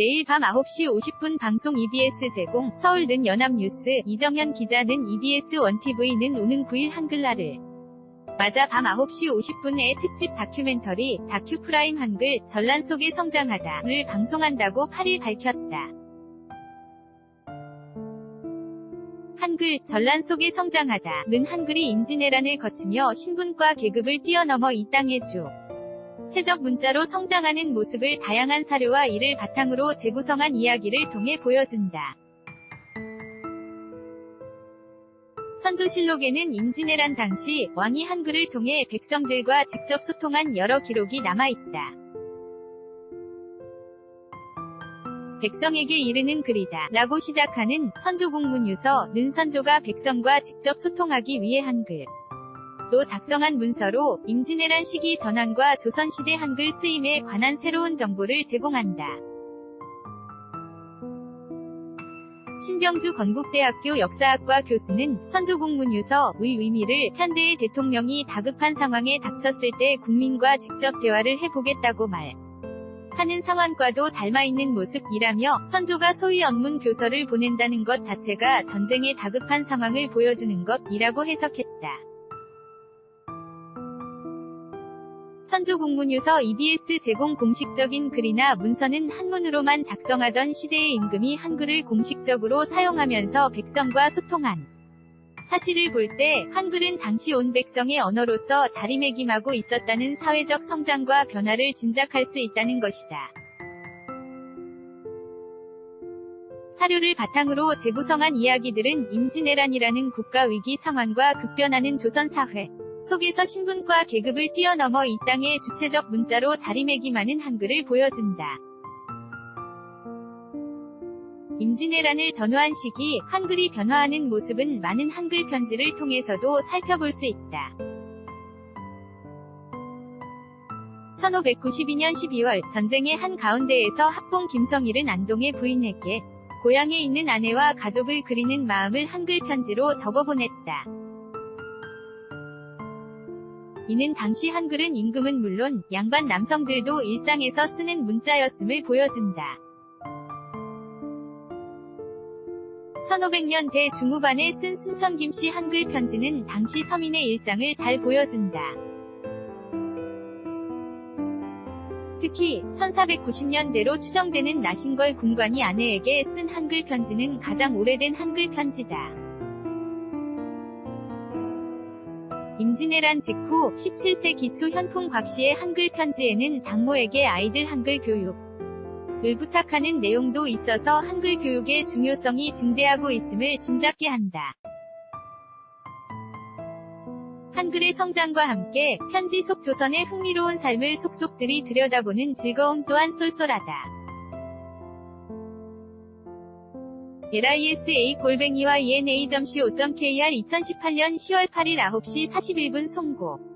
내일 밤 9시 50분 방송 EBS 제공 서울 는 연합뉴스 이정현 기자는 EBS 원TV는 오는 9일 한글날을 맞아 밤 9시 50분에 특집 다큐멘터리 다큐 프라임 한글 전란 속에 성장하다를 방송한다고 8일 밝혔다. 한글 전란 속에 성장하다는 한글이 임진왜란을 거치며 신분과 계급을 뛰어넘어 이 땅에 주 체적 문자로 성장하는 모습을 다양한 사료와 이를 바탕으로 재구성한 이야기를 통해 보여준다. 선조실록에는 임진왜란 당시 왕이 한글을 통해 백성들과 직접 소통한 여러 기록이 남아있다. 백성에게 이르는 글이다. 라고 시작하는 선조국문유서는 선조가 백성과 직접 소통하기 위해 한글. 로 작성한 문서로 임진왜란 시기 전환과 조선시대 한글 쓰임에 관한 새로운 정보를 제공한다. 신병주 건국대학교 역사학과 교수는 선조국문유서의 의미를 현대의 대통령이 다급한 상황에 닥쳤을 때 국민과 직접 대화를 해보겠다고 말. 하는 상황과도 닮아있는 모습이라며 선조가 소위 언문 교서를 보낸다는 것 자체가 전쟁의 다급한 상황을 보여주는 것이라고 해석했다. 선조국문유서 EBS 제공 공식적인 글이나 문서는 한문으로만 작성하던 시대의 임금이 한글을 공식적으로 사용하면서 백성과 소통한 사실을 볼 때 한글은 당시 온 백성의 언어로서 자리매김하고 있었다는 사회적 성장과 변화를 짐작할 수 있다는 것이다. 사료를 바탕으로 재구성한 이야기들은 임진왜란이라는 국가 위기 상황과 급변하는 조선 사회 속에서 신분과 계급을 뛰어넘어 이 땅의 주체적 문자로 자리매김하는 한글을 보여준다. 임진왜란을 전후한 시기 한글이 변화하는 모습은 많은 한글 편지를 통해서도 살펴볼 수 있다. 1592년 12월 전쟁의 한 가운데에서 합봉 김성일은 안동의 부인에게 고향에 있는 아내와 가족을 그리는 마음을 한글 편지로 적어보냈다. 이는 당시 한글은 임금은 물론 양반 남성들도 일상에서 쓰는 문자였음을 보여준다. 1500년 대 중후반에 쓴 순천 김씨 한글 편지는 당시 서민의 일상을 잘 보여준다. 특히 1490년대로 추정되는 나신걸 군관이 아내에게 쓴 한글 편지는 가장 오래된 한글 편지다. 임진왜란 직후 17세 기초 현풍 곽씨의 한글 편지에는 장모에게 아이들 한글 교육 을 부탁하는 내용도 있어서 한글 교육의 중요성이 증대하고 있음을 짐작게 한다. 한글의 성장과 함께 편지 속 조선의 흥미로운 삶을 속속들이 들여다보는 즐거움 또한 쏠쏠하다. LISA 골뱅이와 ENA.co.kr 2018년 10월 8일 9시 41분 송고